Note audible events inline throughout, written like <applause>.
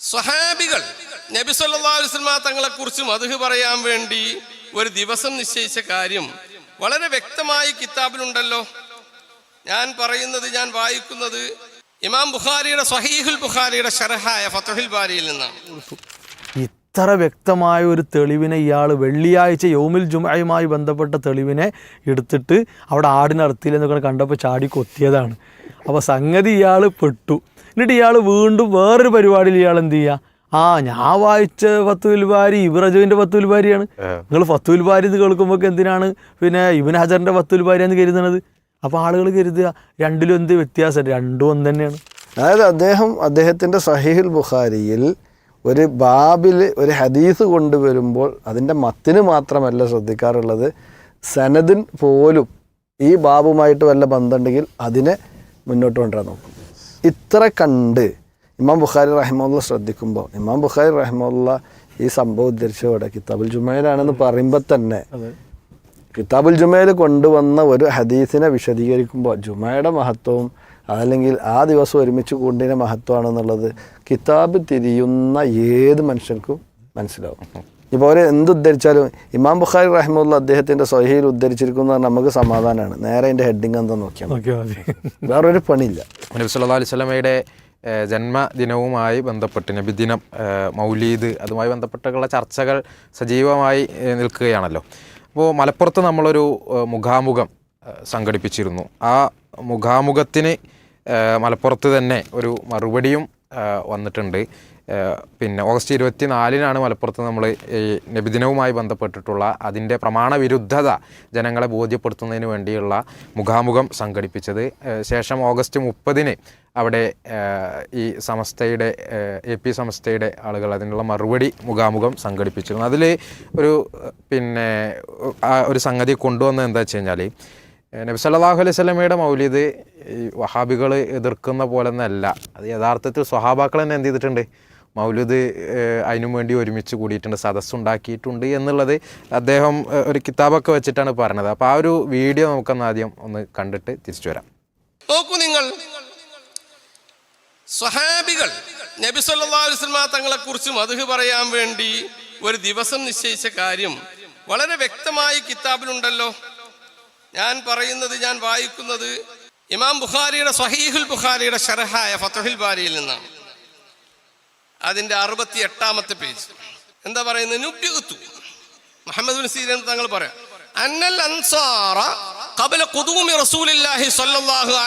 സ്വഹാബികൾ നബി സല്ലല്ലാഹു അലൈഹി വസല്ലമ തങ്ങളെ കുറിച്ച് മധു പറയാൻ വേണ്ടി ഒരു ദിവസം നിശ്ചയിച്ച കാര്യം വളരെ വ്യക്തമായി കിതാബിലുണ്ടല്ലോ. ഞാൻ പറയുന്നത് ഞാൻ വായിക്കുന്നത് ഇമാം ബുഖാരിയുടെ സഹീഹുൽ ബുഖാരിയുടെ ഷർഹായ ഫത്തുഹിൽ ബാരിയിൽ നിന്നാണ്. ഇത്ര വ്യക്തമായ ഒരു തെളിവിനെ ഇയാൾ വെള്ളിയാഴ്ച യോമിൽ ജുമയുമായി ബന്ധപ്പെട്ട തെളിവിനെ എടുത്തിട്ട് അവിടെ ആടിനർത്തിയില്ലെന്നൊക്കെ കണ്ടപ്പോൾ ചാടി കൊത്തിയതാണ് അപ്പോൾ സംഗതി ഇയാൾ പെട്ടു. എന്നിട്ട് ഇയാൾ വീണ്ടും വേറൊരു പരിപാടിയിൽ ഇയാൾ എന്ത് ചെയ്യുക ആ ഞാൻ വായിച്ച ഫത്തുൽ ബാരി ഇബ്രജുവിന്റെ ഫത്തുൽ ബാരിയാണ്. നിങ്ങൾ ഫത്തുൽ ബാരി എന്ന് കേൾക്കുമ്പോൾ എന്തിനാണ് പിന്നെ ഇബിൻ ഹജറിന്റെ ഫത്തുൽ ബാരി എന്ന് കരുതുന്നത്? അപ്പോൾ ആളുകൾ കരുതുക രണ്ടിലും എന്ത് വ്യത്യാസം? രണ്ടും ഒന്ന് തന്നെയാണ്. അതായത് അദ്ദേഹം അദ്ദേഹത്തിന്റെ സഹീഹുൽ ബുഖാരിയിൽ ഒരു ബാബിൽ ഒരു ഹദീസ് കൊണ്ടുവരുമ്പോൾ അതിന്റെ മത്തിന് മാത്രമല്ല ശ്രദ്ധിക്കാറുള്ളത്. സനദിൻ പോലും ഈ ബാബുമായിട്ട് വല്ല ബന്ധമുണ്ടെങ്കിൽ അതിനെ മുന്നോട്ട് കൊണ്ടുവരാൻ നോക്കും. ഇത്ര കണ്ട് ഇമാം ബുഖാരി റഹ്മുള്ള ശ്രദ്ധിക്കുമ്പോൾ ഇമാം ബുഖാരി റഹ്മുള്ള ഈ സംഭവം ഉദ്ധരിച്ചതോടെ കിതാബുൽ ജുമയിലാണെന്ന് പറയുമ്പോൾ തന്നെ കിതാബുൽ ജുമയിൽ കൊണ്ടുവന്ന ഒരു ഹദീസിനെ വിശദീകരിക്കുമ്പോൾ ജുമയുടെ മഹത്വവും അതല്ലെങ്കിൽ ആ ദിവസം ഒരുമിച്ച് കൂടിന്റെ മഹത്വമാണെന്നുള്ളത് കിതാബ് തിരിയുന്ന ഏത് മനുഷ്യർക്കും മനസ്സിലാവും. ഇപ്പോൾ അവർ എന്ത് ഉദ്ധരിച്ചാലും ഇമാം ബുഖാരി റഹ്മുല്ല അദ്ദേഹത്തിന്റെ സ്വഹയിൽ ഉദ്ധരിച്ചിരിക്കുന്ന നമുക്ക് സമാധാനമാണ് നേരെ അതിന്റെ ഹെഡിങ് എന്താ നോക്കിയാൽ വേറൊരു പണിയില്ല. നബി സല്ലല്ലാഹു അലൈഹി സ്വലമയുടെ ജന്മദിനവുമായി ബന്ധപ്പെട്ട് നബിദിനം മൗലീദ് അതുമായി ബന്ധപ്പെട്ടുള്ള ചർച്ചകൾ സജീവമായി നിൽക്കുകയാണല്ലോ. അപ്പോൾ മലപ്പുറത്ത് നമ്മളൊരു മുഖാമുഖം സംഘടിപ്പിച്ചിരുന്നു. ആ മുഖാമുഖത്തിന് മലപ്പുറത്ത് തന്നെ ഒരു മറുപടിയും വന്നിട്ടുണ്ട്. പിന്നെ ഓഗസ്റ്റ് ഇരുപത്തി നാലിനാണ് മലപ്പുറത്ത് നമ്മൾ ഈ നബിദിനവുമായി ബന്ധപ്പെട്ടിട്ടുള്ള അതിന്റെ പ്രമാണവിരുദ്ധത ജനങ്ങളെ ബോധ്യപ്പെടുത്തുന്നതിന് വേണ്ടിയുള്ള മുഖാമുഖം സംഘടിപ്പിച്ചത്. ശേഷം ഓഗസ്റ്റ് മുപ്പതിന് അവിടെ ഈ സമസ്തയുടെ എ പി സമസ്തയുടെ ആളുകൾ അതിനുള്ള മറുപടി മുഖാമുഖം സംഘടിപ്പിച്ചിരുന്നു. അതിൽ ഒരു പിന്നെ ഒരു സംഗതി കൊണ്ടുവന്നത് എന്താ വെച്ച് കഴിഞ്ഞാൽ നബി സല്ലാഹു അലൈഹി സ്വലമയുടെ മൗലിദ് ഈ വഹാബികൾ എതിർക്കുന്ന പോലെ ഒന്നല്ല അത് യഥാർത്ഥത്തിൽ സ്വഹാബാക്കൾ തന്നെ എന്ത് ചെയ്തിട്ടുണ്ട്? മൗലിദ് അതിനു വേണ്ടി ഒരുമിച്ച് കൂടിയിട്ടുണ്ട് സദസ്സുണ്ടാക്കിയിട്ടുണ്ട് എന്നുള്ളത് അദ്ദേഹം ഒരു കിതാബൊക്കെ വെച്ചിട്ടാണ് പറഞ്ഞത്. അപ്പോൾ ആ ഒരു വീഡിയോ നമുക്കൊന്ന് ആദ്യം ഒന്ന് കണ്ടിട്ട് തിരിച്ചു വരാം. നോക്കൂ നിങ്ങൾ. സ്വഹാബികൾ നബി വസല്ലമ തങ്ങളെ കുറിച്ച് മധു പറയാൻ വേണ്ടി ഒരു ദിവസം നിശ്ചയിച്ച കാര്യം വളരെ വ്യക്തമായി കിതാബിലുണ്ടല്ലോ. ഞാൻ പറയുന്നത് ഞാൻ വായിക്കുന്നത് ഇമാം ബുഖാരിയുടെ സഹീഹുൽ ബുഖാരിയുടെ ഷർഹായ ഫത്തുഹിൽ ബാരിയിൽ നിന്നാണ്. അതിന്റെ അറുപത്തി എട്ടാമത്തെ പേജ്. എന്താ പറയുന്നത്? മുഹമ്മദ് തങ്ങൾ പറയാം അന്നൽ അൻസാറ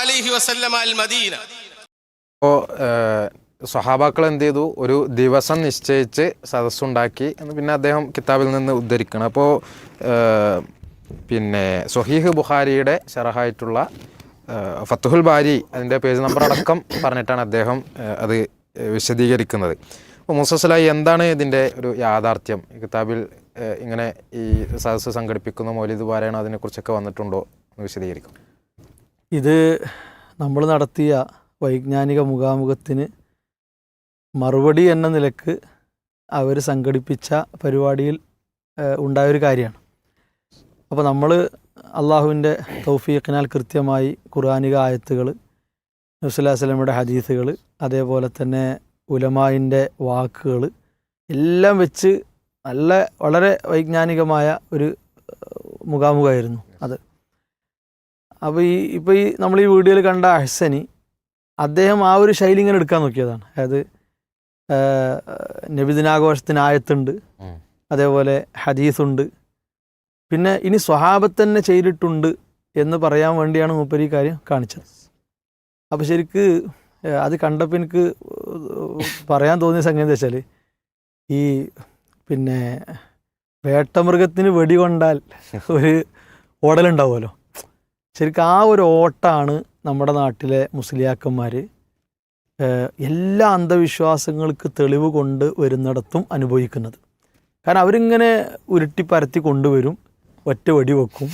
അലൈഹി വസല്ലം അൽ മദീന. സ്വഹാബാക്കൾ എന്ത് ചെയ്തു? ഒരു ദിവസം നിശ്ചയിച്ച് സദസ്സുണ്ടാക്കി എന്ന് പിന്നെ അദ്ദേഹം കിതാബിൽ നിന്ന് ഉദ്ധരിക്കണം. അപ്പോൾ പിന്നെ സൊഹീഹ് ബുഖാരിയുടെ ഷെറഹായിട്ടുള്ള ഫത്തുഹുൽ ബാരി അതിന്റെ പേജ് നമ്പർ അടക്കം പറഞ്ഞിട്ടാണ് അദ്ദേഹം അത് വിശദീകരിക്കുന്നത്. അപ്പോൾ മുസസലായി എന്താണ് ഇതിന്റെ ഒരു യാഥാർത്ഥ്യം? കിതാബിൽ ഇങ്ങനെ ഈ സദസ്സ് സംഘടിപ്പിക്കുന്ന മൗലിദ് പാരായണം അതിനെക്കുറിച്ചൊക്കെ വന്നിട്ടുണ്ടോ എന്ന് വിശദീകരിക്കും. ഇത് നമ്മൾ നടത്തിയ വൈജ്ഞാനിക മുഖാമുഖത്തിന് മറുപടി എന്ന നിലയ്ക്ക് അവർ സംഘടിപ്പിച്ച പരിപാടിയിൽ ഉണ്ടായൊരു കാര്യമാണ്. അപ്പോൾ നമ്മൾ അള്ളാഹുവിന്റെ തൗഫീഖിനാൽ കൃത്യമായി ഖുർആാനിക ആയത്തുകൾ നബ്സുല്ലാ സ്വലമയുടെ ഹദീസുകൾ അതേപോലെ തന്നെ ഉലമായിന്റെ വാക്കുകൾ എല്ലാം വെച്ച് നല്ല വളരെ വൈജ്ഞാനികമായ ഒരു മുഖാമുഖമായിരുന്നു അത്. അപ്പോൾ ഈ ഇപ്പോൾ ഈ നമ്മൾ ഈ വീഡിയോയിൽ കണ്ട അഹ്സനി അദ്ദേഹം ആ ഒരു ശൈലി ഇങ്ങനെ എടുക്കാൻ നോക്കിയതാണ്. അതായത് നബിദിനാഘോഷത്തിന് ആയത്തുണ്ട്. അതേപോലെ ഹദീസുണ്ട് പിന്നെ ഇനി സ്വഹാബത്ത് തന്നെ ചെയ്തിട്ടുണ്ട് എന്ന് പറയാൻ വേണ്ടിയാണ് മൂപ്പര് ഈ കാര്യം കാണിച്ചത്. അപ്പോൾ ശരിക്ക് അത് കണ്ടപ്പോൾ എനിക്ക് പറയാൻ തോന്നിയ സംഗതി എന്താ വെച്ചാൽ ഈ പിന്നെ വേട്ടമൃഗത്തിന് വെടി കൊണ്ടാൽ ഒരു ഓടലുണ്ടാവുമല്ലോ ശരിക്കും ആ ഒരു ഓട്ടാണ് നമ്മുടെ നാട്ടിലെ മുസ്ലിയാക്കന്മാർ എല്ലാ അന്ധവിശ്വാസങ്ങൾക്ക് തെളിവ് കൊണ്ട് വരുന്നിടത്തും അനുഭവിക്കുന്നത്. കാരണം അവരിങ്ങനെ ഉരുട്ടി പരത്തി കൊണ്ടുവരും ഒറ്റ വെടി വെക്കും.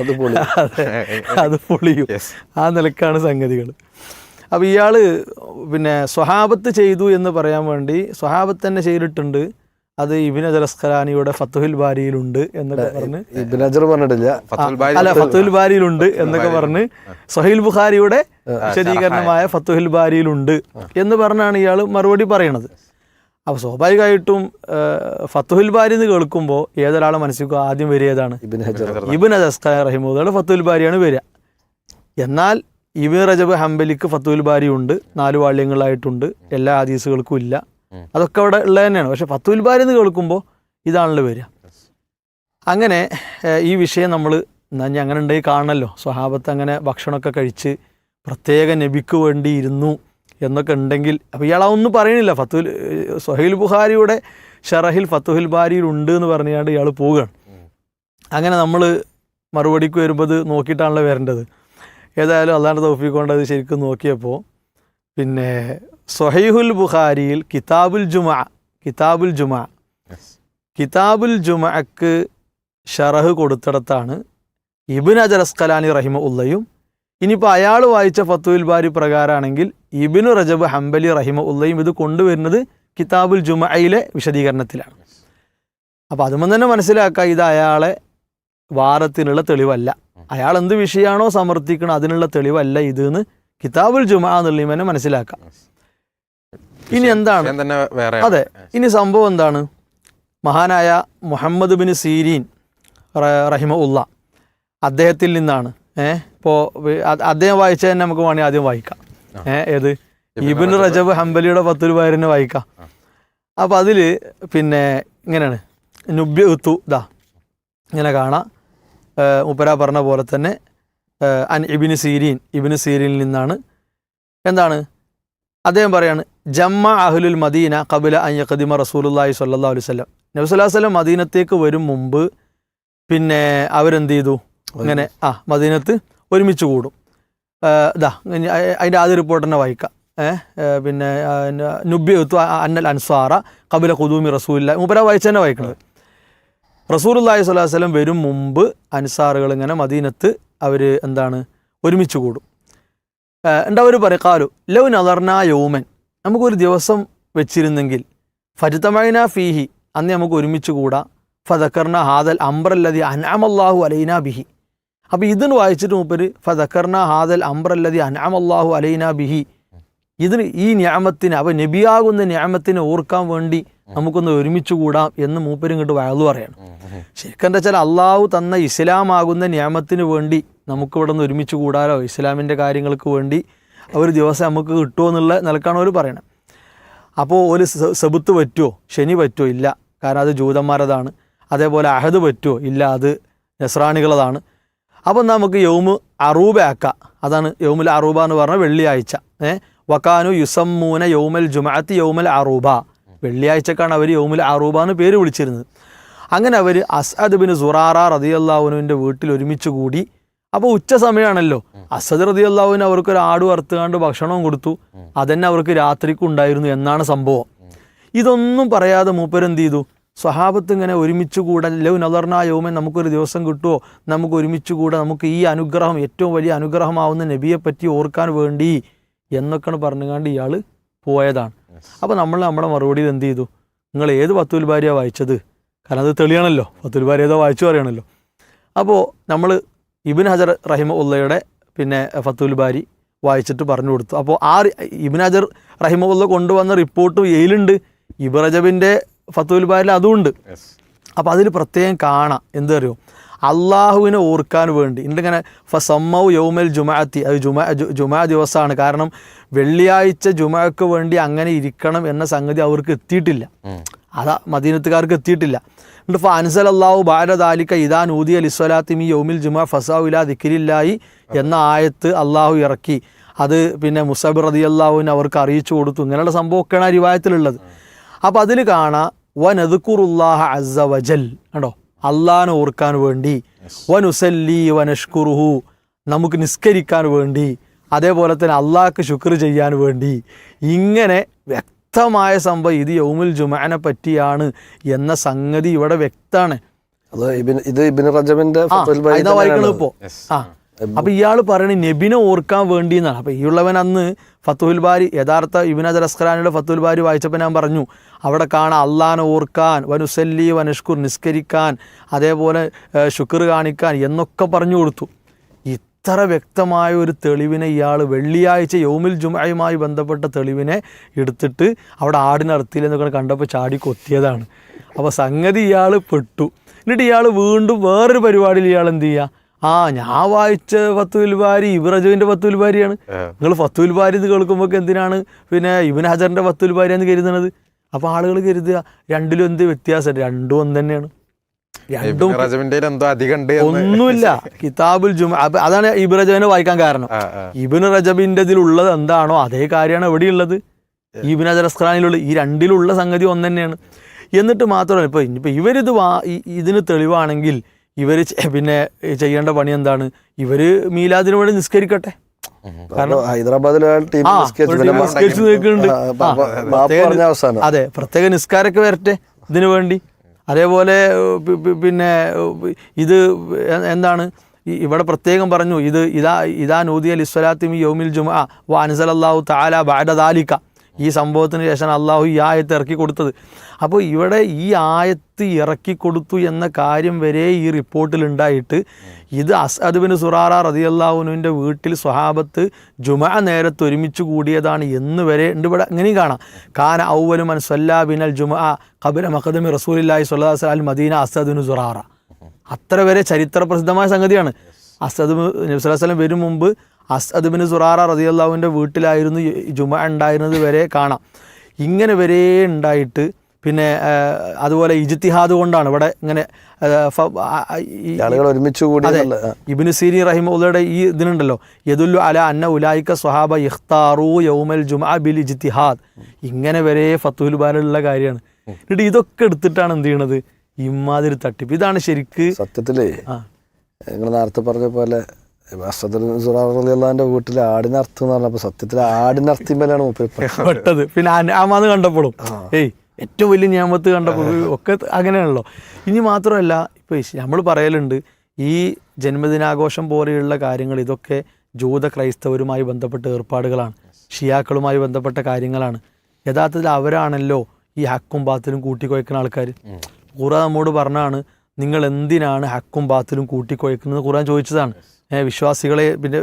അത് പൊളി. <laughs> അത് പൊളിയും. ആ നിലക്കാണ് സംഗതികൾ. അപ്പോൾ ഇയാൾ പിന്നെ സ്വഹാബത്ത് ചെയ്തു എന്ന് പറയാൻ വേണ്ടി സ്വഹാബത്ത് തന്നെ ചെയ്തിട്ടുണ്ട്. അത് ഇബിൻ ജലസ്കലാനിയുടെ ഫത്തുഹിൽ ബാരിയിലുണ്ട് എന്നൊക്കെ പറഞ്ഞ്. ഇബിൻ അജർ പറഞ്ഞിട്ടില്ല. അല്ല ഫത്തുഹിൽ ബാരിയിലുണ്ട് എന്നൊക്കെ പറഞ്ഞ് സഹീൽ ബുഖാരിയുടെ വിശദീകരണമായ ഫത്തുഹിൽ ബാരിയിലുണ്ട് എന്ന് പറഞ്ഞാണ് ഇയാൾ മറുപടി പറയണത്. അപ്പോൾ സ്വാഭാവികമായിട്ടും ഫത്തുഹുൽ ബാരി എന്ന് കേൾക്കുമ്പോൾ ഏതൊരാളെ മനസ്സിൽ ആദ്യം വരിക ഏതാണ്? ഇബിൻ അജസ്ഖാൻ റഹിമുദയുടെ ഫത്തുൽ ബാരിയാണ് വരിക. എന്നാൽ ഇബിൻ റജബ് ഹംബലിക്ക് ഫത്തുൽ ബാരി ഉണ്ട് നാല് വാള്യങ്ങളായിട്ടുണ്ട് എല്ലാ ഹദീസുകൾക്കും ഇല്ല. അതൊക്കെ അവിടെ ഉള്ളത് തന്നെയാണ്. പക്ഷെ ഫത്തുൽ ബാരി എന്ന് കേൾക്കുമ്പോൾ ഇതാണല്ലോ വരിക. അങ്ങനെ ഈ വിഷയം നമ്മൾ അങ്ങനെ ഉണ്ടെങ്കിൽ കാണണമല്ലോ സ്വഹാബത്ത് അങ്ങനെ ഭക്ഷണമൊക്കെ കഴിച്ച് പ്രത്യേക നബിക്ക് വേണ്ടി ഇരുന്നു. എന്നൊക്കെ ഉണ്ടെങ്കിൽ അപ്പോൾ ഇയാൾ അതൊന്നും പറയണില്ല. ഫത്തുൽ സൊഹൈൽ ബുഹാരിയുടെ ഷറഹിൽ ഫത്തുഹിൽ ബാരിയിൽ ഉണ്ട് എന്ന് പറഞ്ഞുകൊണ്ട് ഇയാൾ പോവുകയാണ്. അങ്ങനെ നമ്മൾ മറുപടിക്ക് വരുമ്പോൾ അത് നോക്കിയിട്ടാണല്ലോ വരേണ്ടത്. ഏതായാലും അള്ളാന്റെ തോഫിക്കൊണ്ട് കൊണ്ട് അത് ശരിക്കും നോക്കിയപ്പോൾ പിന്നെ സൊഹൈഹുൽ ബുഹാരിയിൽ കിതാബുൽ ജുമ കിതാബുൽ ജുമ. കിതാബുൽ ജുമക്ക് ഷറഹ് കൊടുത്തിടത്താണ് ഇബിൻ അജർ അസ്കലാനി റഹിമ ഉള്ളയും ഇനിയിപ്പോൾ അയാൾ വായിച്ച ഫത്തുൽ ബാരി പ്രകാരമാണെങ്കിൽ ഇബിനു റജബ് ഹംബലി റഹിമ ഉള്ളയും ഇത് കൊണ്ടുവരുന്നത് കിതാബുൽ ജുമയിലെ വിശദീകരണത്തിലാണ്. അപ്പോൾ അതുമ്പോൾ തന്നെ മനസ്സിലാക്കുക ഇത് അയാളെ വാദത്തിനുള്ള തെളിവല്ല. അയാൾ എന്ത് വിഷയമാണോ സമർത്ഥിക്കണം അതിനുള്ള തെളിവല്ല ഇത് എന്ന് കിതാബുൽ ജുമ എന്നുള്ള തന്നെ മനസ്സിലാക്കാം. ഇനി എന്താണ്? അതെ ഇനി സംഭവം എന്താണ്? മഹാനായ മുഹമ്മദ് ബിൻ സീരീൻ റഹിമ ഉള്ള അദ്ദേഹത്തിൽ നിന്നാണ്. ഏഹ് ഇപ്പോൾ അദ്ദേഹം വായിച്ച തന്നെ നമുക്ക് വേണമെങ്കിൽ ആദ്യം വായിക്കാം. ഏഹ് ഏത്? ഇബിൻ റജബ് ഹംബലിയുടെ പത്ത് രൂപ തന്നെ വായിക്കാം അപ്പോൾ അതിൽ പിന്നെ ഇങ്ങനെയാണ്. നുബ്യ ഉത്തു ദാ ഇങ്ങനെ കാണാം. ഉപ്പര മുപ്പര പറഞ്ഞ പോലെ തന്നെ അൻ ഇബിന് സീരീൻ ഇബിന് സീരീനിൽ നിന്നാണ്. എന്താണ്? അദ്ദേഹം പറയാണ് ജമ്മ അഹുലുൽ മദീന കബില അയ്യഖദിമ റസൂലുല്ലാഹി സ്വല്ലാ അലൈഹി വസല്ലം. നബി സ്വല്ലല്ലാഹു അലൈഹി വസല്ലം മദീനത്തേക്ക് വരും മുമ്പ് പിന്നെ അവരെന്ത് ചെയ്തു? ഇങ്ങനെ ആ മദീനത്ത് ഒരുമിച്ച് കൂടും. ഇതാ അതിന്റെ ആദ്യ റിപ്പോർട്ട് തന്നെ വായിക്കാം. പിന്നെ നുബ്യത്തു അന്നൽ അൻസാറ കബില ഖുദൂമി റസൂല്ല മൂപ്പര വായിച്ച് തന്നെ വായിക്കുന്നത് റസൂലുല്ലാഹി സ്വല്ലല്ലാഹു അലൈഹി വസല്ലം വരും മുമ്പ് അൻസാറുകൾ ഇങ്ങനെ മദീനത്ത് അവർ എന്താണ് ഒരുമിച്ച് കൂടും. എന്താ അവർ പറയും? കാലു ലവ് നദർന യൗമൻ. നമുക്കൊരു ദിവസം വെച്ചിരുന്നെങ്കിൽ ഫരിതമൈന ഫീഹി അന്ന് നമുക്ക് ഒരുമിച്ച് കൂടാം. ഫതക്കർണ ഹാദൽ അംബ്രല്ലതി അനാമല്ലാഹു അലൈന ബിഹി. അപ്പോൾ ഇതിന് വായിച്ചിട്ട് മൂപ്പര് ഫതക്കർണ ഹാദൽ അംബ്രല്ലതി അനാമല്ലാഹു അലൈന ബിഹി. ഇതിന് ഈ ന്യാമത്തിന് അവ നബിയാകുന്ന ന്യാമത്തിന് ഓർക്കാൻ വേണ്ടി നമുക്കൊന്ന് ഒരുമിച്ച് കൂടാം എന്ന് മൂപ്പര് ഇങ്ങോട്ട് വയലു പറയണം. ശരിക്കും വെച്ചാൽ അള്ളാഹു തന്ന ഇസ്ലാമാകുന്ന ന്യാമത്തിന് വേണ്ടി നമുക്കിവിടെ നിന്ന് ഒരുമിച്ച് കൂടാലോ? ഇസ്ലാമിന്റെ കാര്യങ്ങൾക്ക് വേണ്ടി ഒരു ദിവസം നമുക്ക് കിട്ടുമോ എന്നുള്ള നിലക്കാണ് അവർ പറയണം അപ്പോൾ ഒരു സബുത്ത് പറ്റുമോ ശനി പറ്റുമോ ഇല്ല. കാരണം അത് ജൂതന്മാരതാണ്. അതേപോലെ അഹദ് പറ്റുമോ ഇല്ല. അത് നസ്രാണികളതാണ്. അപ്പം നമുക്ക് യൗമ് അറൂബ ആക്കാം. അതാണ് യൗമുൽ അറൂബ എന്ന് പറഞ്ഞാൽ വെള്ളിയാഴ്ച. ഏ? വക്കാനു യുസമ്മൂന യൗമൽ ജുമാഅത്ത് യൗമൽ അറൂബ. വെള്ളിയാഴ്ചക്കാണ് അവർ യൗമുൽ അറൂബ എന്ന് പേര് വിളിച്ചിരുന്നത്. അങ്ങനെ അവർ അസദ് ബിൻ സുറാറ റതിയല്ലാഹുവിന്റെ വീട്ടിൽ ഒരുമിച്ച് കൂടി. അപ്പോൾ ഉച്ച സമയമാണല്ലോ അസദ് റതിയല്ലാവുന് അവർക്ക് ഒരു ആട് വറുത്തുകാണ്ട് ഭക്ഷണവും കൊടുത്തു. അതന്നെ അവർക്ക് രാത്രിക്കുണ്ടായിരുന്നു എന്നാണ് സംഭവം. ഇതൊന്നും പറയാതെ മൂപ്പരെന്ത് ചെയ്തു? സ്വഹാബത്ത് ഇങ്ങനെ ഒരുമിച്ച് കൂടാൻ ലവ് നദർന യോമേ നമുക്കൊരു ദിവസം കിട്ടുമോ നമുക്ക് ഒരുമിച്ച് കൂടെ നമുക്ക് ഈ അനുഗ്രഹം ഏറ്റവും വലിയ അനുഗ്രഹമാവുന്ന നബിയെ പറ്റി ഓർക്കാൻ വേണ്ടി എന്നൊക്കെയാണ് പറഞ്ഞുകൊണ്ട് ഇയാൾ പോയതാണ്. അപ്പോൾ നമ്മൾ നമ്മുടെ മറുപടിയിൽ എന്ത് ചെയ്തു? നിങ്ങൾ ഏത് പത്തുൽ ഭാര്യ വായിച്ചത്? കാരണം അത് തെളിയണല്ലോ. പത്തുൽ ഭാര്യ ഏതോ വായിച്ചു പറയണല്ലോ അപ്പോൾ നമ്മൾ ഇബിൻ ഹജർ റഹിമ ഉള്ളയുടെ പിന്നെ ഫത്തുൽ ബാരി വായിച്ചിട്ട് പറഞ്ഞു കൊടുത്തു. അപ്പോൾ ആ ഇബിൻ ഹജർ റഹിമ ഉള്ള കൊണ്ടുവന്ന റിപ്പോർട്ട് എയിലുണ്ട് ഇബ്രജബിന്റെ ഫത്തുൽ ബാരിൽ അതുമുണ്ട് അപ്പോൾ അതിൽ പ്രത്യേകം കാണാം. എന്ത് അറിയോ? അള്ളാഹുവിനെ ഓർക്കാൻ വേണ്ടി. എന്നിട്ടിങ്ങനെ ഫസമ്മൗ യൗമൽ ജുമാഅത്തി. അത് ജുമാ ജുമാ ദിവസമാണ് കാരണം വെള്ളിയാഴ്ച ജുമാക്ക് വേണ്ടി അങ്ങനെ ഇരിക്കണം എന്ന സംഗതി അവർക്ക് എത്തിയിട്ടില്ല. അതാ മദീനത്തുകാർക്ക് എത്തിയിട്ടില്ല. എന്നിട്ട് ഫാൻസൽ അള്ളാഹു ബാലദാലിക്ക ഇദാ നൂദിയ ലിസ്വലാത്തിമി യൗമിൽ ജുമാ ഫസാഉ ഇലാ ദിക്രില്ലായി എന്ന ആയത്ത് അള്ളാഹു ഇറക്കി. അത് പിന്നെ മുസബ് റതി അള്ളാഹുവിന് അവർക്ക് അറിയിച്ചു കൊടുത്തു. ഇങ്ങനെയുള്ള സംഭവമൊക്കെയാണ് ആ റിവായത്തിലുള്ളത് അപ്പോൾ അതിൽ കാണാം വനദുക്കുറുല്ലാഹ അസ്സ വജൽ. കണ്ടോ? അള്ളാഹിനെ ഓർക്കാൻ വേണ്ടി. വനുസല്ലി വനഷ്കുറുഹു. നമുക്ക് നിസ്കരിക്കാൻ വേണ്ടി. അതേപോലെ തന്നെ അള്ളാഹ്ക്ക് ശുക്ർ ചെയ്യാൻ വേണ്ടി. ഇങ്ങനെ വ്യക്തമായ സംഭവം ഇത് യൗമുൽ ജുമാനെ പറ്റിയാണ് എന്ന സംഗതി ഇവിടെ വ്യക്തമാണ്. ഇത് ഇബിൻ റജബിന്റെ ഇപ്പോൾ ആ. അപ്പൊ ഇയാൾ പറയണ നബിനെ ഓർക്കാൻ വേണ്ടി എന്നാണ് അപ്പൊ ഈ ഉള്ളവൻ അന്ന് ഫത്തുൽ ബാരി യഥാർത്ഥ ഇബിൻ അജർ അസ്ഖലാനിയുടെ ഫത്തുൽ ബാരി വായിച്ചപ്പോൾ ഞാൻ പറഞ്ഞു അവിടെ കാണാൻ അള്ളഹാനെ ഓർക്കാൻ വനുസല്ലി വനുഷ്കുർ നിസ്കരിക്കാൻ അതേപോലെ ശുക്ർ കാണിക്കാൻ എന്നൊക്കെ പറഞ്ഞു കൊടുത്തു. ഇത്ര വ്യക്തമായ ഒരു തെളിവിനെ ഇയാൾ വെള്ളിയാഴ്ച യോമിൽ ജുമയുമായി ബന്ധപ്പെട്ട തെളിവിനെ എടുത്തിട്ട് അവിടെ ആടിനടുത്തില്ലെന്നൊക്കെ കണ്ടപ്പോൾ ചാടി കൊത്തിയതാണ്. അപ്പോൾ സംഗതി ഇയാൾ പെട്ടു. എന്നിട്ട് ഇയാൾ വീണ്ടും വേറൊരു പരിപാടിയിൽ ഇയാൾ എന്ത് ചെയ്യുക ആ ഞാൻ വായിച്ച ഫത്തുൽ ബാരി ഇബ്രജുവിന്റെ ഫത്തുൽ ബാരിയാണ്. നിങ്ങൾ ഫത്തുൽ ബാരി എന്ന് കേൾക്കുമ്പോൾ എന്തിനാണ്? പിന്നെ ഇബിൻ ഹജറിന്റെ ഫത്തുൽ ബാരി എന്ന് കരുതുന്നത്. അപ്പൊ ആളുകൾ കരുതുക രണ്ടിലും എന്ത് വ്യത്യാസം രണ്ടും ഒന്ന് തന്നെയാണ്. രണ്ടും ഒന്നുമില്ല. കിതാബുൽ ജുമ അതാണ് ഇബ് റജബിനെ വായിക്കാൻ കാരണം. ഇബിൻ റജബിന്റെ ഇതിലുള്ളത് എന്താണോ അതേ കാര്യമാണ് എവിടെയുള്ളത്. ഇബിൻ ഹജർ അസ്ഖലാനിലുള്ള ഈ രണ്ടിലുള്ള സംഗതി ഒന്ന് തന്നെയാണ്. എന്നിട്ട് മാത്രമല്ല ഇപ്പൊ ഇനിയിപ്പോ ഇവരിത് വാ ഇതിന് തെളിവാണെങ്കിൽ ഇവർ ചെ- പിന്നെ ചെയ്യേണ്ട പണി എന്താണ്? ഇവർ മീലാദിന് വേണ്ടി നിസ്കരിക്കട്ടെ. കാരണം ഹൈദരാബാദിലെ അതെ പ്രത്യേക നിസ്കാരമൊക്കെ വരട്ടെ ഇതിനു വേണ്ടി. അതേപോലെ പിന്നെ ഇത് എന്താണ്? ഇവിടെ പ്രത്യേകം പറഞ്ഞു ഇത് ഇതാ ഇതാ നൂദിയ ലിസ്വലാത്തിമി യൗമിൽ ജുമ വ അൻസലല്ലാഹു താല ബാഡദാലിക്ക ഈ സംഭവത്തിന് ശേഷം അള്ളാഹു ഈ ആയത്ത് ഇറക്കി കൊടുത്തത്. അപ്പോൾ ഇവിടെ ഈ ആയത്ത് ഇറക്കി കൊടുത്തു എന്ന കാര്യം വരെ ഈ റിപ്പോർട്ടിലുണ്ടായിട്ട് ഇത് അസ്അദ്ബിന് സുറാറ റതി അള്ളാഹുനുവിന്റെ വീട്ടിൽ സ്വഹാബത്ത് ജുമ നേരത്ത് ഒരുമിച്ച് കൂടിയതാണ് എന്ന് വരെ ഉണ്ട് ഇവിടെ അങ്ങനെയും കാണാം. കാന ഔവലു മൻ സല്ലാ ബിനൽ ജുമ ഖബര മഖദമി റസൂലില്ലാഹി സുല്ലാ വസല്ലം മദീന അസ്അദ്ബിന് സുറാറ. അത്ര വരെ ചരിത്ര പ്രസിദ്ധമായ സംഗതിയാണ് അസദ് നബി സ്വല്ലല്ലാഹു അലൈഹി വരും മുമ്പ് അസ്അദ് ബിൻ സുറാറ റതിയല്ലാഹുവിന്റെ വീട്ടിലായിരുന്നു ജുമ ഉണ്ടായിരുന്നത് വരെ കാണാം. ഇങ്ങനെ വരെ ഉണ്ടായിട്ട് പിന്നെ അതുപോലെ ഇജിത്തിഹാദ് കൊണ്ടാണ് ഇവിടെ ഇങ്ങനെ ഒരുമിച്ച് കൂടി ഇബിന് സീരി റഹിമുള്ളയുടെ ഈ ഇതിനുണ്ടല്ലോ യദുല്ലു അല അന്ന ഉലായിക്ക സ്വഹാബ ഇഖ്താറു യൗമൽ ജുമ ബിൽ ഇജിത്തിഹാദ് ഇങ്ങനെ വരെ ഫത്തുൽ ബാലുള്ള കാര്യമാണ്. എന്നിട്ട് ഇതൊക്കെ എടുത്തിട്ടാണ് എന്ത് ചെയ്യണത്? ഇമാതിരി തട്ടിപ്പ്. ഇതാണ് ശരിക്ക് സത്യത്തിലേ നിങ്ങൾ നേരത്തെ പറഞ്ഞ പോലെ സുറാറിന്റെ വീട്ടിൽ ആടിനർത്ഥം എന്ന് പറഞ്ഞപ്പോ സത്യത്തിൽ മൂപ്പര് പറഞ്ഞത്. പെട്ടത്. പിന്നെ അനാമാന്ന് കണ്ടപ്പോഴും. ഏയ് ഏറ്റവും വലിയ നിയമത്ത് കണ്ടപ്പോൾ ഒക്കെ അങ്ങനെയാണല്ലോ. ഇനി മാത്രമല്ല ഇപ്പോൾ നമ്മൾ പറയലുണ്ട് ഈ ജന്മദിനാഘോഷം പോലെയുള്ള കാര്യങ്ങൾ ഇതൊക്കെ ജൂത ക്രൈസ്തവരുമായി ബന്ധപ്പെട്ട ഏർപ്പാടുകളാണ്. ഷിയാക്കളുമായി ബന്ധപ്പെട്ട കാര്യങ്ങളാണ്. യഥാർത്ഥത്തിൽ അവരാണല്ലോ ഈ ഹക്കും ബാത്തിലും കൂട്ടിക്കൊയ്ക്കുന്ന ആൾക്കാർ ഖുറാൻ നമ്മോട് പറഞ്ഞാണ് നിങ്ങൾ എന്തിനാണ് ഹക്കും ബാത്തിലും കൂട്ടിക്കൊയ്ക്കുന്നത്? ഖുറാൻ ചോദിച്ചതാണ്. വിശ്വാസികളെ പിന്നെ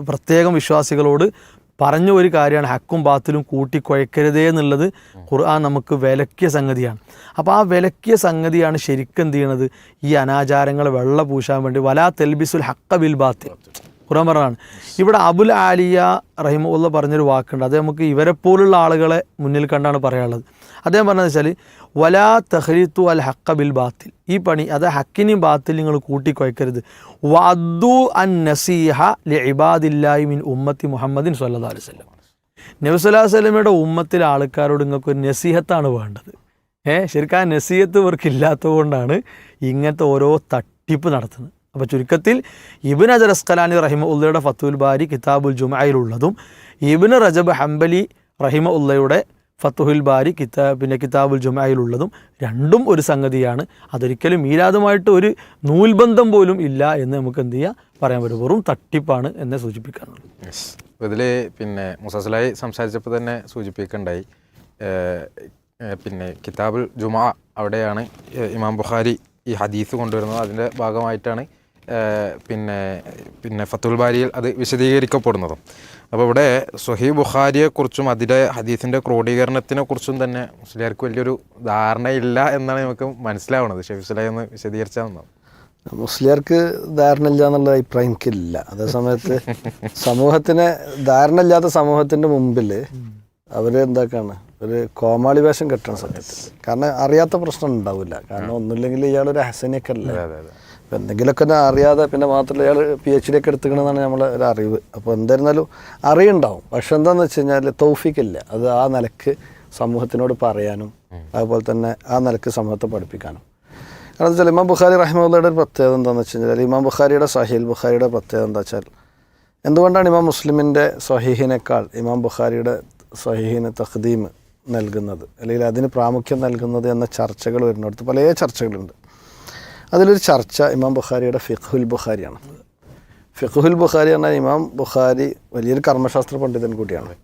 പ്രത്യേകം വിശ്വാസികളോട് പറഞ്ഞ ഒരു കാര്യമാണ് ഹക്കും ബാത്തിലും കൂട്ടിക്കുഴക്കരുതേ എന്നുള്ളത് ഖുർആൻ നമുക്ക് വിലക്കിയ സംഗതിയാണ്. അപ്പോൾ ആ വിലക്കിയ സംഗതിയാണ് ശരിക്കും എന്ത് ചെയ്യണത്? ഈ അനാചാരങ്ങളെ വെള്ള പൂശാൻ വേണ്ടി വലാ തെൽബിസുൽ ഹക്ക ബിൽ ബാത്തിൽ. ഖുർആൻ പറഞ്ഞാണ് ഇവിടെ അബുൽ ആലിയ റഹിമുള്ള പറഞ്ഞൊരു വാക്കുണ്ട്. അത് നമുക്ക് ഇവരെ പോലുള്ള ആളുകളെ മുന്നിൽ കണ്ടാണ് പറയാനുള്ളത്. അദ്ദേഹം പറഞ്ഞതെന്ന് വെച്ചാൽ വലാ തഹ്രീത്തു അൽ ഹക്ക ബിൽ ബാത്തിൽ. ഈ പണി അത് ഹക്കിനെയും ബാത്തിൽ നിങ്ങൾ കൂട്ടിക്കുഴക്കരുത് വദ്ദു അൻ നസീഹ ലി ഇബാദില്ലായി മിൻ ഉമ്മത്തി മുഹമ്മദിൻ സല്ലാ അലൈഹി വസല്ലം. നബി സല്ലല്ലാഹു അലൈഹി വസല്ലമയുടെ ഉമ്മത്തിലെ ആൾക്കാരോട് നിങ്ങൾക്ക് ഒരു നസീഹത്താണ് വേണ്ടത്. ഏഹ് ശരിക്കും ആ നസീഹത്ത് ഇവർക്കില്ലാത്തത് കൊണ്ടാണ് ഇങ്ങനത്തെ ഓരോ തട്ടിപ്പ് നടത്തുന്നത്. അപ്പോൾ ചുരുക്കത്തിൽ ഇബിൻ അജർ അസ്കലാനി റഹിമ ഉള്ളയുടെ ഫത്തുൽ ബാരി കിതാബുൽ ജുമയിലുള്ളതും ഇബിൻ റജബ് ഹംബലി റഹിമ ഉള്ളയുടെ ഫത്തുഹുൽ ബാരി കിതാ പിന്നെ കിതാബുൽ ജുമയിലുള്ളതും രണ്ടും ഒരു സംഗതിയാണ്. അതൊരിക്കലും മീരാതുമായിട്ട് ഒരു നൂൽബന്ധം പോലും ഇല്ല എന്ന് നമുക്ക് എന്ത് ചെയ്യാം? പറയാൻ പറ്റും. വെറും തട്ടിപ്പാണ് എന്നെ സൂചിപ്പിക്കാനുള്ളത്. ഇതിൽ പിന്നെ മുസസലായി സംസാരിച്ചപ്പോൾ തന്നെ ഏഹ്, പിന്നെ കിതാബുൽ ജുമാ അവിടെയാണ് ഇമാം ബുഖാരി ഈ ഹദീസ് കൊണ്ടുവരുന്നത്. അതിന്റെ ഭാഗമായിട്ടാണ് പിന്നെ പിന്നെ ഫത്തുൽ ബാരിയിൽ അത് വിശദീകരിക്കപ്പെടുന്നതും. അപ്പോൾ ഇവിടെ സുഹി ബുഖാരിയെക്കുറിച്ചും അതിന്റെ ഹദീസിന്റെ ക്രോഡീകരണത്തിനെ കുറിച്ചും തന്നെ മുസ്ലിയാർക്ക് വലിയൊരു ധാരണയില്ല എന്നാണ് നമുക്ക് മനസ്സിലാവുന്നത്. ഷെഫിസ്ലായി ഒന്ന് വിശദീകരിച്ചാൽ നന്നാവും. മുസ്ലിയാർക്ക് ധാരണ ഇല്ല എന്നുള്ള അഭിപ്രായം എനിക്കില്ല. അതേ സമയത്ത് സമൂഹത്തിന് ധാരണ ഇല്ലാത്ത സമൂഹത്തിന്റെ മുമ്പിൽ അവർ എന്താക്കാണ്? ഒരു കോമാളി വേഷം കെട്ടണം സത്യത്തിൽ കാരണം അറിയാത്ത പ്രശ്നം ഉണ്ടാവില്ല. കാരണം ഒന്നുമില്ലെങ്കിൽ ഇയാളൊരു ഹസനിയൊക്കെ അല്ലേ അതെ എന്തെങ്കിലുമൊക്കെ ഒന്ന് അറിയാതെ പിന്നെ മാത്രമല്ല അയാൾ പി എച്ച് ഡി ഒക്കെ എടുത്തുക്കണമെന്നാണ് നമ്മളെ ഒരു അറിവ്. അപ്പോൾ എന്തായിരുന്നാലും അറിയുണ്ടാവും. പക്ഷെ എന്താണെന്ന് വെച്ച് കഴിഞ്ഞാൽ തോഫിക്കില്ല അത് ആ നിലയ്ക്ക് സമൂഹത്തിനോട് പറയാനും അതുപോലെ തന്നെ ആ നിലയ്ക്ക് സമൂഹത്തെ പഠിപ്പിക്കാനും. കാരണം വെച്ചാൽ ഇമാം ബുഖാരി റഹ്മുള്ളയുടെ ഒരു പ്രത്യേകത എന്താണെന്ന് വെച്ച് കഴിഞ്ഞാൽ ഇമാം ബുഖാരിയുടെ സഹീൽ ബുഖാരിയുടെ പ്രത്യേകത എന്താ വെച്ചാൽ എന്തുകൊണ്ടാണ് ഇമാം മുസ്ലിമിന്റെ സഹീഹിനേക്കാൾ ഇമാം ബുഖാരിയുടെ സഹീഹിന് തഖ്ദീം നൽകുന്നത്? അല്ലെങ്കിൽ അതിന് പ്രാമുഖ്യം നൽകുന്നത് എന്ന ചർച്ചകൾ വരുന്നിടത്ത് പല ചർച്ചകളുണ്ട്. അതിലൊരു ചർച്ച ഇമാം ബുഖാരിയുടെ ഫിഖുൽ ബുഖാരിയാണ്. ഫിഖുൽ ബുഖാരി പറഞ്ഞാൽ ഇമാം ബുഖാരി വലിയൊരു കർമ്മശാസ്ത്ര പണ്ഡിതൻ കൂടിയാണ്.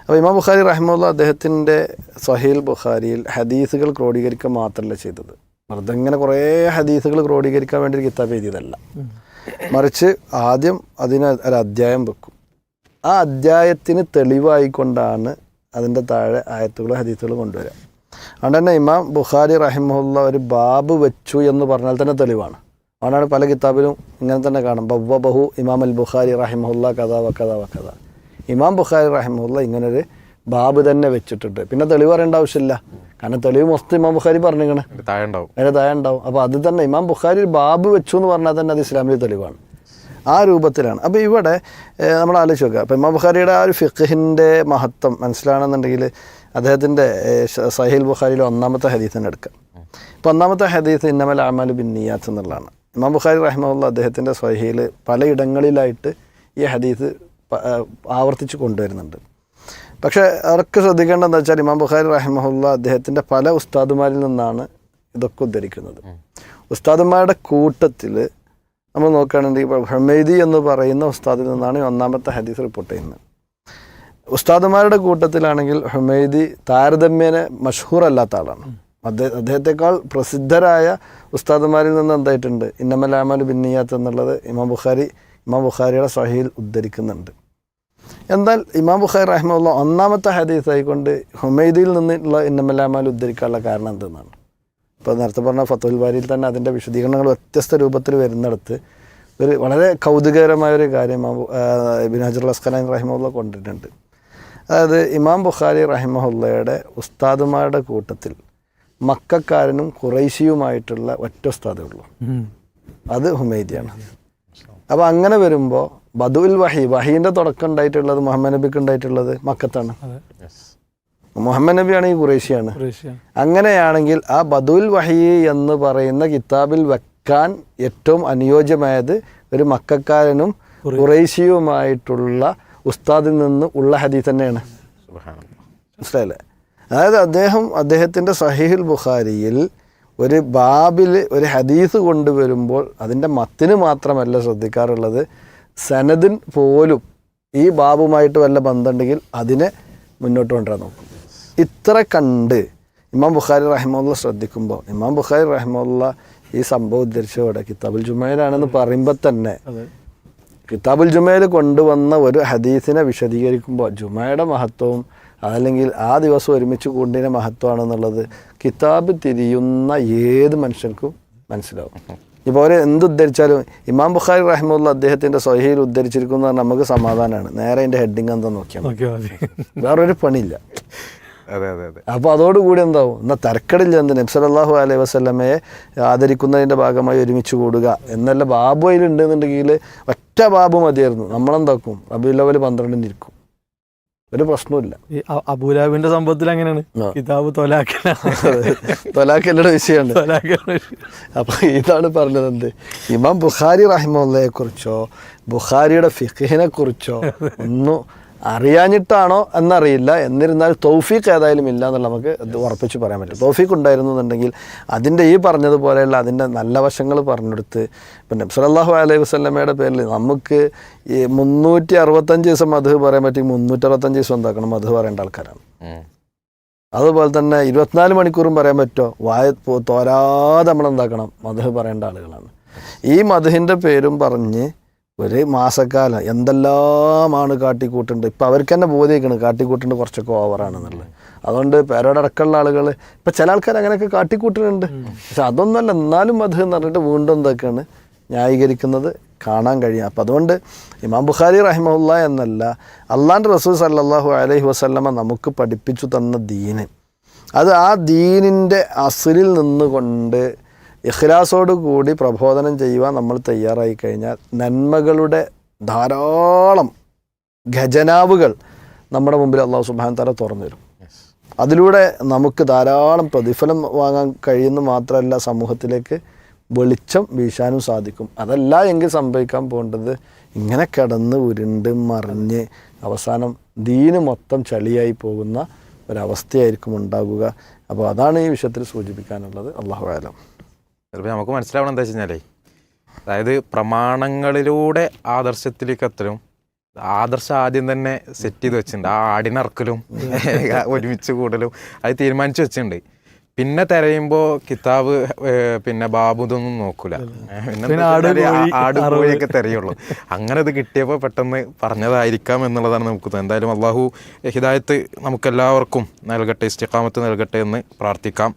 അപ്പോൾ ഇമാം ബുഖാരി റഹ്മുല്ല അദ്ദേഹത്തിന്റെ സഹീൽ ബുഖാരിയിൽ ഹദീസുകൾ ക്രോഡീകരിക്കുക മാത്രമല്ല ചെയ്തത്. വെറുതെ ഇങ്ങനെ കുറേ ഹദീസുകൾ ക്രോഡീകരിക്കാൻ വേണ്ടി ഒരു കിതാബ് എഴുതിയതല്ല. മറിച്ച് ആദ്യം അതിന് ഒരു അധ്യായം വെക്കും. ആ അധ്യായത്തിന് തെളിവായിക്കൊണ്ടാണ് അതിന്റെ താഴെ ആയത്തുകളും ഹദീസുകളും കൊണ്ടുവരിക അതുകൊണ്ട് തന്നെ ഇമാം ബുഖാരി റഹിമുള്ള ഒരു ബാബ് വെച്ചു എന്ന് പറഞ്ഞാൽ തന്നെ തെളിവാണ്. അതുകൊണ്ടാണ് പല കിതാബിലും ഇങ്ങനെ തന്നെ കാണും. ബവ്വ ബഹു ഇമാം അൽ ബുഖാരി റഹിമുല്ല കഥ വ കഥ. ഇമാം ബുഖാരി റഹിമുല്ല ഇങ്ങനൊരു ബാബ് തന്നെ വെച്ചിട്ടുണ്ട്. പിന്നെ തെളിവ് പറയേണ്ട ആവശ്യമില്ല. കാരണം തെളിവ് മൊത്തം ഇമാം ബുഖാരി പറഞ്ഞിങ്ങനെ ഒരു താഴെ ഉണ്ടാവും അപ്പോൾ അത് തന്നെ ഇമാം ബുഖാരി ഒരു ബാബ് വെച്ചു എന്ന് പറഞ്ഞാൽ തന്നെ അത് ഇസ്ലാമിലെ തെളിവാണ്. ആ രൂപത്തിലാണ്. അപ്പോൾ ഇവിടെ നമ്മൾ ആലോചിച്ച് നോക്കുക. അപ്പോൾ ഇമാം ബുഖാരിയുടെ ആ ഒരു ഫിഖിന്റെ മഹത്വം മനസ്സിലാണെന്നുണ്ടെങ്കിൽ അദ്ദേഹത്തിന്റെ സഹീൽ ബുഖാരിയിലെ ഒന്നാമത്തെ ഹദീസ് തന്നെ എടുക്കാം. ഇപ്പോൾ ഒന്നാമത്തെ ഹദീസ് ഇന്നമൽ അമൽ ബിൻ നിയാത്ത് എന്നുള്ളതാണ്. ഇമാം ബുഖാരി റഹ്മുള്ള അദ്ദേഹത്തിന്റെ സഹീൽ പലയിടങ്ങളിലായിട്ട് ഈ ഹദീസ് ആവർത്തിച്ച് കൊണ്ടുവരുന്നുണ്ട്. പക്ഷേ അവർക്ക് ശ്രദ്ധിക്കേണ്ടതെന്ന് വെച്ചാൽ ഇമാം ബുഖാരി റഹ്മുള്ള അദ്ദേഹത്തിന്റെ പല ഉസ്താദുമാരിൽ നിന്നാണ് ഇതൊക്കെ ഉദ്ധരിക്കുന്നത്. ഉസ്താദുമാരുടെ കൂട്ടത്തിൽ നമ്മൾ നോക്കുകയാണെങ്കിൽ ഹമീദി എന്ന് പറയുന്ന ഉസ്താദിൽ നിന്നാണ് ഒന്നാമത്തെ ഹദീസ് റിപ്പോർട്ട് ചെയ്യുന്നത്. ഉസ്താദുമാരുടെ കൂട്ടത്തിലാണെങ്കിൽ ഹുമൈദി താരതമ്യേന മഷഹൂർ അല്ലാത്ത ആളാണ്. അദ്ദേഹം അദ്ദേഹത്തെക്കാൾ പ്രസിദ്ധരായ ഉസ്താദുമാരിൽ നിന്ന് എന്തായിട്ടുണ്ട്? ഇന്നമൽ അമൽ ബിന്നിയാത്ത് എന്നുള്ളത് ഇമാം ബുഖാരി ഇമാം ബുഖാരിയുടെ സഹിയിൽ ഉദ്ധരിക്കുന്നുണ്ട്. എന്നാൽ ഇമാം ബുഖാരി റഹ്മുള്ള ഒന്നാമത്തെ ഹദീസ് ആയിക്കൊണ്ട് ഹുമൈദിയിൽ നിന്നുള്ള ഇന്നമലാമാൽ ഉദ്ധരിക്കാനുള്ള കാരണം എന്തെന്നാണ്? ഇപ്പോൾ നേരത്തെ പറഞ്ഞ ഫത്തുൽ ബാരിയിൽ തന്നെ അതിന്റെ വിശദീകരണങ്ങൾ വ്യത്യസ്ത രൂപത്തിൽ വരുന്നിടത്ത് ഒരു വളരെ കൗതുകകരമായ ഒരു കാര്യം ഇബിൻ ഹജർ അസ്ഖലാൻ റഹിമുള്ള കൊണ്ടിട്ടുണ്ട്. അതായത് ഇമാം ബുഖാരി റഹിമഹുല്ലയുടെ ഉസ്താദുമാരുടെ കൂട്ടത്തിൽ മക്കാരനും കുറൈശിയുമായിട്ടുള്ള ഒറ്റ ഉസ്താദേ ഉള്ളൂ. അത് ഹുമൈദിയാണ്. അപ്പോൾ അങ്ങനെ വരുമ്പോൾ ബദുൽ വഹി വഹീന്റെ തുടക്കം ഉണ്ടായിട്ടുള്ളത് മുഹമ്മദ് നബിക്ക് ഉണ്ടായിട്ടുള്ളത് മക്കത്താണ്. മുഹമ്മദ് നബിയാണ് ഈ കുറേശിയാണ് അങ്ങനെയാണെങ്കിൽ ആ ബദുൽ വഹി എന്ന് പറയുന്ന കിതാബിൽ വെക്കാൻ ഏറ്റവും അനുയോജ്യമായത് ഒരു മക്കാരനും കുറേശിയുമായിട്ടുള്ള ഉസ്താദിൽ നിന്ന് ഉള്ള ഹദീസ് തന്നെയാണ്. മനസ്സിലായില്ലേ? അതായത് അദ്ദേഹം അദ്ദേഹത്തിന്റെ സഹീഹുൽ ബുഖാരിയിൽ ഒരു ബാബിൽ ഒരു ഹദീസ് കൊണ്ടുവരുമ്പോൾ അതിന്റെ മത്തിന് മാത്രമല്ല ശ്രദ്ധിക്കാറുള്ളത്. സനദിൻ പോലും ഈ ബാബുമായിട്ട് വല്ല ബന്ധമുണ്ടെങ്കിൽ അതിനെ മുന്നോട്ട് കൊണ്ടുവരാൻ നോക്കും. ഇത്ര കണ്ട് ഇമാം ബുഖാരി റഹ്മുള്ള ശ്രദ്ധിക്കുമ്പോൾ ഇമാം ബുഖാരി റഹ്മുള്ള ഈ സംഭവം ഉദ്ധരിച്ചോടെ കിതാബുൽ ജുമയിലാണെന്ന് പറയുമ്പോൾ തന്നെ കിതാബുൽ ജുമയിൽ കൊണ്ടുവന്ന ഒരു ഹദീസിനെ വിശദീകരിക്കുമ്പോൾ ജുമയുടെ മഹത്വവും അതല്ലെങ്കിൽ ആ ദിവസം ഒരുമിച്ച് കൂടിന്റെ മഹത്വമാണെന്നുള്ളത് കിതാബ് തിരിയുന്ന ഏത് മനുഷ്യർക്കും മനസ്സിലാവും. ഇപ്പോൾ അവർ എന്ത് ഉദ്ധരിച്ചാലും ഇമാം ബുഖാരി റഹ്മുള്ള അദ്ദേഹത്തിന്റെ സ്വഹയിൽ ഉദ്ധരിച്ചിരിക്കുന്ന നമുക്ക് സമാധാനമാണ് നേരെ അതിന്റെ ഹെഡിങ് എന്താ നോക്കിയാൽ. വേറൊരു പണിയില്ല. അതെ അതെ അതെ. അപ്പോൾ അതോടുകൂടി എന്താവും? എന്നാൽ തരക്കടില്ല എന്ത് നബ്സലല്ലാഹു അലൈഹി വസ്ലമയെ ആദരിക്കുന്നതിന്റെ ഭാഗമായി ഒരുമിച്ച് കൂടുക. എന്നല്ല ബാബു അതിലുണ്ട് എന്നുണ്ടെങ്കിൽ ഒറ്റ ബാബു മതിയായിരുന്നു. നമ്മളെന്താക്കും? റബിയുല്ലവൽ പന്ത്രണ്ടിന് ഇരിക്കും. ഒരു പ്രശ്നമില്ല ഈ അബൂലാബിന്റെ സംഭവത്തിൽ അങ്ങനെയാണ്. കിതാബ് തൊലാക്കല തൊലാക്കല്ലയുടെ വിഷയമാണ്. അപ്പൊ അപ്പോൾ ഇതാണ് പറഞ്ഞത് എന്ത്? ഇമാം ബുഖാരി റഹിമുള്ളയെ കുറിച്ചോ ബുഖാരിയുടെ ഫിഖിനെ കുറിച്ചോ ഒന്നും അറിയാഞ്ഞിട്ടാണോ എന്നറിയില്ല. എന്നിരുന്നാൽ തൗഫീഖ് ഏതായാലും ഇല്ല എന്നുള്ള നമുക്ക് ഇത് ഉറപ്പിച്ച് പറയാൻ പറ്റും. തൗഫീഖ് ഉണ്ടായിരുന്നു എന്നുണ്ടെങ്കിൽ അതിന്റെ ഈ പറഞ്ഞതുപോലെയുള്ള അതിന്റെ നല്ല വശങ്ങൾ പറഞ്ഞെടുത്ത് പിന്നെ സല്ലല്ലാഹു അലൈഹി വസല്ലമയുടെ പേരിൽ നമുക്ക് ഈ മുന്നൂറ്റി അറുപത്തഞ്ച് ദിവസം മധു പറയാൻ പറ്റി മുന്നൂറ്ററുപത്തഞ്ച് ദിവസം എന്താക്കണം? മധു പറയേണ്ട ആൾക്കാരാണ്. അതുപോലെ തന്നെ ഇരുപത്തിനാല് മണിക്കൂറും പറയാൻ പറ്റുമോ വായ തോരാതെ നമ്മൾ എന്താക്കണം മധു പറയേണ്ട ആളുകളാണ്. ഈ മധുവിന്റെ പേരും പറഞ്ഞ് ഒരു മാസക്കാലം എന്തെല്ലാമാണ് കാട്ടിക്കൂട്ടുണ്ട്. ഇപ്പം അവർക്ക് തന്നെ ബോധിക്കണം കാട്ടിക്കൂട്ടുണ്ട് കുറച്ചൊക്കെ ഓവറാണെന്നുള്ളത് അതുകൊണ്ട് പേരോടക്കമുള്ള ആളുകൾ ഇപ്പം ചില ആൾക്കാർ അങ്ങനെയൊക്കെ കാട്ടിക്കൂട്ടുന്നുണ്ട്. പക്ഷെ അതൊന്നുമല്ല എന്നാലും അത് എന്ന് പറഞ്ഞിട്ട് വീണ്ടും എന്തൊക്കെയാണ് ന്യായീകരിക്കുന്നത് കാണാൻ കഴിയും. അപ്പം അതുകൊണ്ട് ഇമാം ബുഖാരി റഹിമുള്ള എന്നല്ല അള്ളാന്റെ റസൂൽ സല്ലാഹു അലൈഹി വസല്ലമ നമുക്ക് പഠിപ്പിച്ചു തന്ന ദീന്. അത് ആ ദീനിന്റെ അസിലിൽ നിന്നുകൊണ്ട് ഇഖ്ലാസോട് കൂടി പ്രബോധനം ചെയ്യുവാൻ നമ്മൾ തയ്യാറായി കഴിഞ്ഞാൽ നന്മകളുടെ ധാരാളം ഖജനാവുകൾ നമ്മുടെ മുമ്പിൽ അള്ളാഹു സുബാൻ തല തുറന്നു തരും. അതിലൂടെ നമുക്ക് ധാരാളം പ്രതിഫലം വാങ്ങാൻ കഴിയുന്നു മാത്രമല്ല സമൂഹത്തിലേക്ക് വെളിച്ചം വീശാനും സാധിക്കും. അതല്ല എങ്കിൽ സംഭവിക്കാൻ പോകേണ്ടത് ഇങ്ങനെ കിടന്ന് ഉരുണ്ട് മറിഞ്ഞ് അവസാനം ദീന് മൊത്തം ചളിയായി പോകുന്ന ഒരവസ്ഥയായിരിക്കും ഉണ്ടാകുക അപ്പോൾ അതാണ് ഈ വിഷയത്തിൽ സൂചിപ്പിക്കാനുള്ളത്. അള്ളാഹു ആലം. ചിലപ്പോൾ നമുക്ക് മനസ്സിലാവണം എന്താ വെച്ച് കഴിഞ്ഞാലേ അതായത് പ്രമാണങ്ങളിലൂടെ ആദർശത്തിലേക്ക് എത്തലും ആദർശം ആദ്യം തന്നെ സെറ്റ് ചെയ്ത് വെച്ചിട്ടുണ്ട്. ആ ആടിനിറക്കലും <laughs> ഒരുമിച്ച് കൂടലും അത് തീരുമാനിച്ചു വെച്ചിട്ടുണ്ട്. പിന്നെ തിരയുമ്പോൾ കിതാബ് പിന്നെ ബാബു ഇതൊന്നും നോക്കൂല. പിന്നെ ആട്. കോഴിയൊക്കെ തിരയുള്ളൂ. അങ്ങനെ ഇത് കിട്ടിയപ്പോൾ പെട്ടെന്ന് പറഞ്ഞതായിരിക്കാം എന്നുള്ളതാണ് നമുക്ക് എന്തായാലും അള്ളാഹു ഹിദായത്ത് നമുക്കെല്ലാവർക്കും നൽകട്ടെ ഇസ്തിഖാമത്ത് നൽകട്ടെ എന്ന് പ്രാർത്ഥിക്കാം.